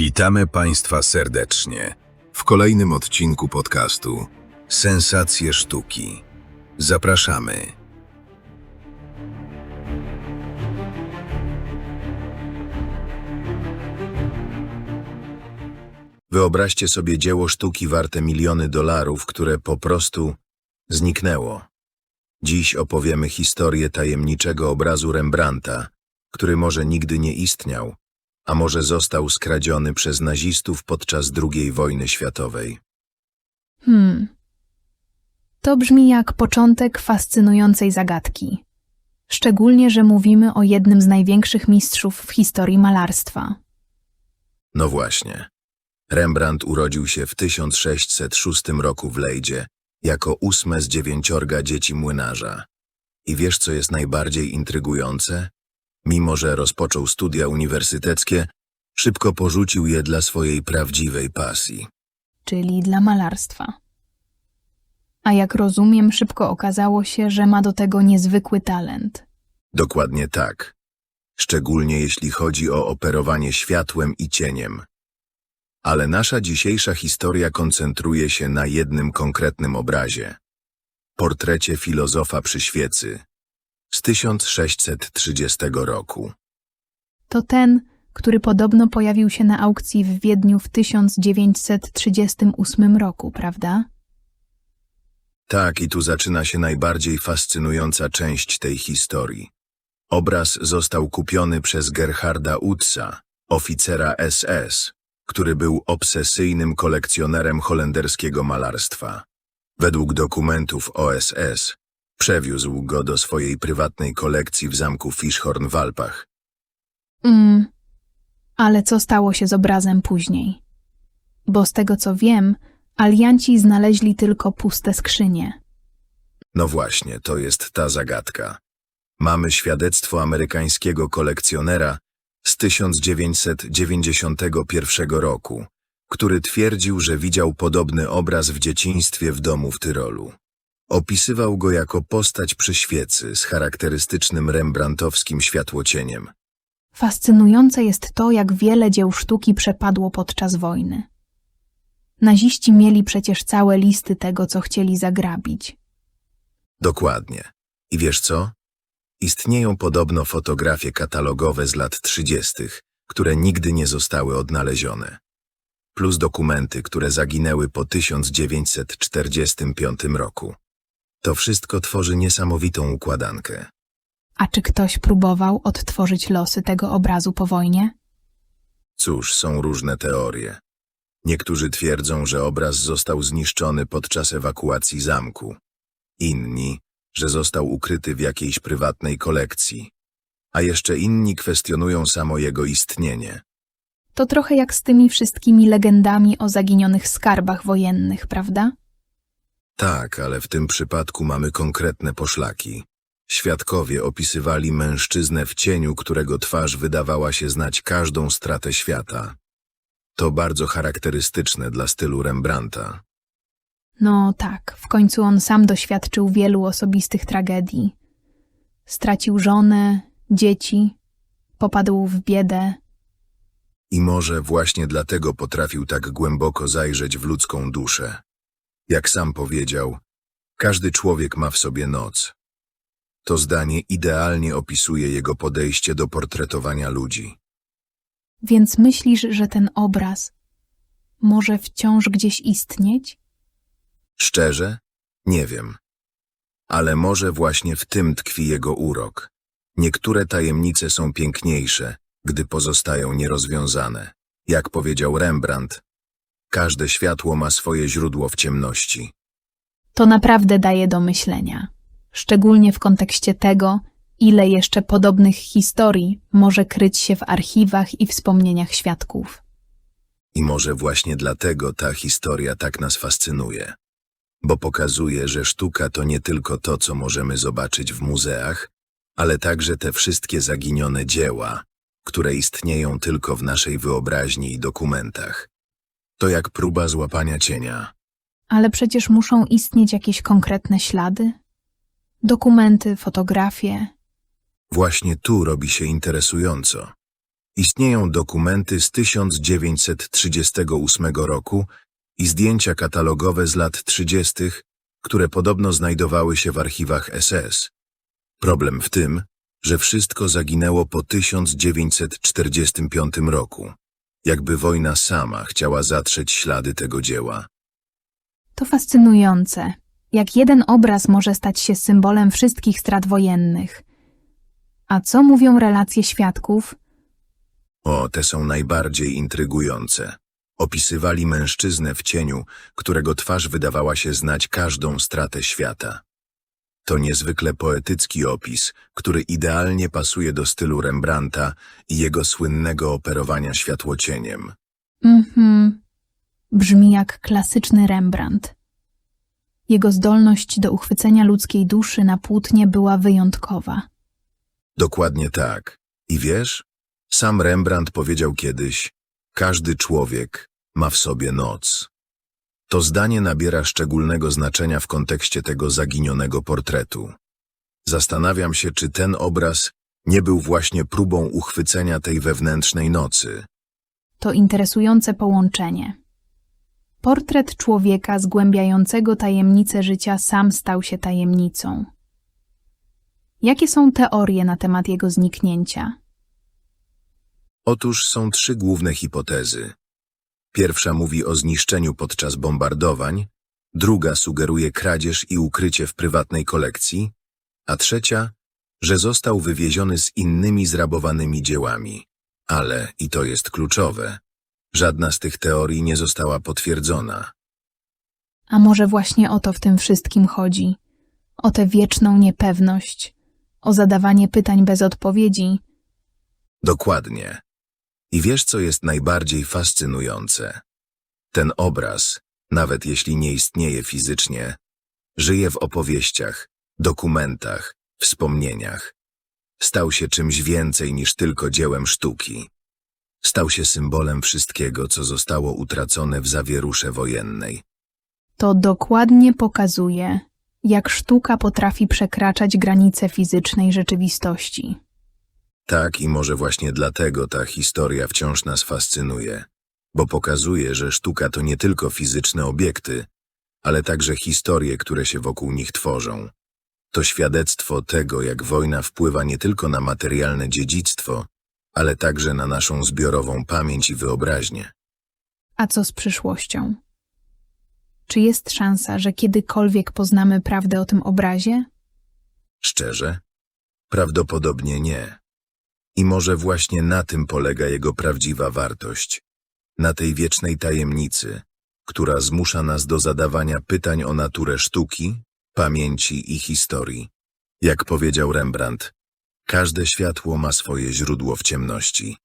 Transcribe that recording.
Witamy Państwa serdecznie w kolejnym odcinku podcastu. Sensacje sztuki. Zapraszamy. Wyobraźcie sobie dzieło sztuki warte miliony dolarów, które po prostu zniknęło. Dziś opowiemy historię tajemniczego obrazu Rembrandta, który może nigdy nie istniał, a może został skradziony przez nazistów podczas II wojny światowej. Hmm. To brzmi jak początek fascynującej zagadki. Szczególnie, że mówimy o jednym z największych mistrzów w historii malarstwa. No właśnie. Rembrandt urodził się w 1606 roku w Lejdzie jako ósme z dziewięciorga dzieci młynarza. I wiesz, co jest najbardziej intrygujące? Mimo, że rozpoczął studia uniwersyteckie, szybko porzucił je dla swojej prawdziwej pasji. czyli dla malarstwa. A jak rozumiem, szybko okazało się, że ma do tego niezwykły talent. Dokładnie tak. Szczególnie jeśli chodzi o operowanie światłem i cieniem. Ale nasza dzisiejsza historia koncentruje się na jednym konkretnym obrazie. Portrecie filozofa przy świecy z 1630 roku. To ten, który podobno pojawił się na aukcji w Wiedniu w 1938 roku, prawda? Tak, i tu zaczyna się najbardziej fascynująca część tej historii. Obraz został kupiony przez Gerharda Utsa, oficera SS, który był obsesyjnym kolekcjonerem holenderskiego malarstwa. Według dokumentów OSS przewiózł go do swojej prywatnej kolekcji w zamku Fischhorn w Alpach. Mm. Ale co stało się z obrazem później? Bo z tego co wiem, alianci znaleźli tylko puste skrzynie. No właśnie, to jest ta zagadka. Mamy świadectwo amerykańskiego kolekcjonera z 1991 roku, który twierdził, że widział podobny obraz w dzieciństwie w domu w Tyrolu. Opisywał go jako postać przy świecy z charakterystycznym rembrandtowskim światłocieniem. Fascynujące jest to, jak wiele dzieł sztuki przepadło podczas wojny. Naziści mieli przecież całe listy tego, co chcieli zagrabić. Dokładnie. I wiesz co? Istnieją podobno fotografie katalogowe z lat 30., które nigdy nie zostały odnalezione. Plus dokumenty, które zaginęły po 1945 roku. To wszystko tworzy niesamowitą układankę. A czy ktoś próbował odtworzyć losy tego obrazu po wojnie? Cóż, są różne teorie. Niektórzy twierdzą, że obraz został zniszczony podczas ewakuacji zamku. Inni, że został ukryty w jakiejś prywatnej kolekcji. A jeszcze inni kwestionują samo jego istnienie. To trochę jak z tymi wszystkimi legendami o zaginionych skarbach wojennych, prawda? Tak, ale w tym przypadku mamy konkretne poszlaki. Świadkowie opisywali mężczyznę w cieniu, którego twarz wydawała się znać każdą stratę świata. To bardzo charakterystyczne dla stylu Rembrandta. No tak, w końcu on sam doświadczył wielu osobistych tragedii. Stracił żonę, dzieci, popadł w biedę. I może właśnie dlatego potrafił tak głęboko zajrzeć w ludzką duszę. Jak sam powiedział, każdy człowiek ma w sobie noc. To zdanie idealnie opisuje jego podejście do portretowania ludzi. Więc myślisz, że ten obraz może wciąż gdzieś istnieć? Szczerze? Nie wiem. Ale może właśnie w tym tkwi jego urok. Niektóre tajemnice są piękniejsze, gdy pozostają nierozwiązane. Jak powiedział Rembrandt, każde światło ma swoje źródło w ciemności. To naprawdę daje do myślenia, szczególnie w kontekście tego, ile jeszcze podobnych historii może kryć się w archiwach i wspomnieniach świadków. I może właśnie dlatego ta historia tak nas fascynuje. Bo pokazuje, że sztuka to nie tylko to, co możemy zobaczyć w muzeach, ale także te wszystkie zaginione dzieła, które istnieją tylko w naszej wyobraźni i dokumentach. To jak próba złapania cienia. Ale przecież muszą istnieć jakieś konkretne ślady? Dokumenty, fotografie. Właśnie tu robi się interesująco. Istnieją dokumenty z 1938 roku i zdjęcia katalogowe z lat 30., które podobno znajdowały się w archiwach SS. Problem w tym, że wszystko zaginęło po 1945 roku, jakby wojna sama chciała zatrzeć ślady tego dzieła. To fascynujące, jak jeden obraz może stać się symbolem wszystkich strat wojennych. A co mówią relacje świadków? O, te są najbardziej intrygujące. Opisywali mężczyznę w cieniu, którego twarz wydawała się znać każdą stratę świata. To niezwykle poetycki opis, który idealnie pasuje do stylu Rembrandta i jego słynnego operowania światłocieniem. Mhm. Brzmi jak klasyczny Rembrandt. Jego zdolność do uchwycenia ludzkiej duszy na płótnie była wyjątkowa. Dokładnie tak. I wiesz, sam Rembrandt powiedział kiedyś, każdy człowiek ma w sobie noc. To zdanie nabiera szczególnego znaczenia w kontekście tego zaginionego portretu. Zastanawiam się, czy ten obraz nie był właśnie próbą uchwycenia tej wewnętrznej nocy. To interesujące połączenie. Portret człowieka zgłębiającego tajemnice życia sam stał się tajemnicą. Jakie są teorie na temat jego zniknięcia? Otóż są trzy główne hipotezy. Pierwsza mówi o zniszczeniu podczas bombardowań, druga sugeruje kradzież i ukrycie w prywatnej kolekcji, a trzecia, że został wywieziony z innymi zrabowanymi dziełami. Ale, i to jest kluczowe, żadna z tych teorii nie została potwierdzona. A może właśnie o to w tym wszystkim chodzi? O tę wieczną niepewność, o zadawanie pytań bez odpowiedzi. Dokładnie. I wiesz, co jest najbardziej fascynujące? Ten obraz, nawet jeśli nie istnieje fizycznie, żyje w opowieściach, dokumentach, wspomnieniach. Stał się czymś więcej niż tylko dziełem sztuki. Stał się symbolem wszystkiego, co zostało utracone w zawierusze wojennej. To dokładnie pokazuje, jak sztuka potrafi przekraczać granice fizycznej rzeczywistości. Tak i może właśnie dlatego ta historia wciąż nas fascynuje, bo pokazuje, że sztuka to nie tylko fizyczne obiekty, ale także historie, które się wokół nich tworzą. To świadectwo tego, jak wojna wpływa nie tylko na materialne dziedzictwo, ale także na naszą zbiorową pamięć i wyobraźnię. A co z przyszłością? Czy jest szansa, że kiedykolwiek poznamy prawdę o tym obrazie? Szczerze? Prawdopodobnie nie. I może właśnie na tym polega jego prawdziwa wartość. Na tej wiecznej tajemnicy, która zmusza nas do zadawania pytań o naturę sztuki, pamięci i historii. Jak powiedział Rembrandt, każde światło ma swoje źródło w ciemności.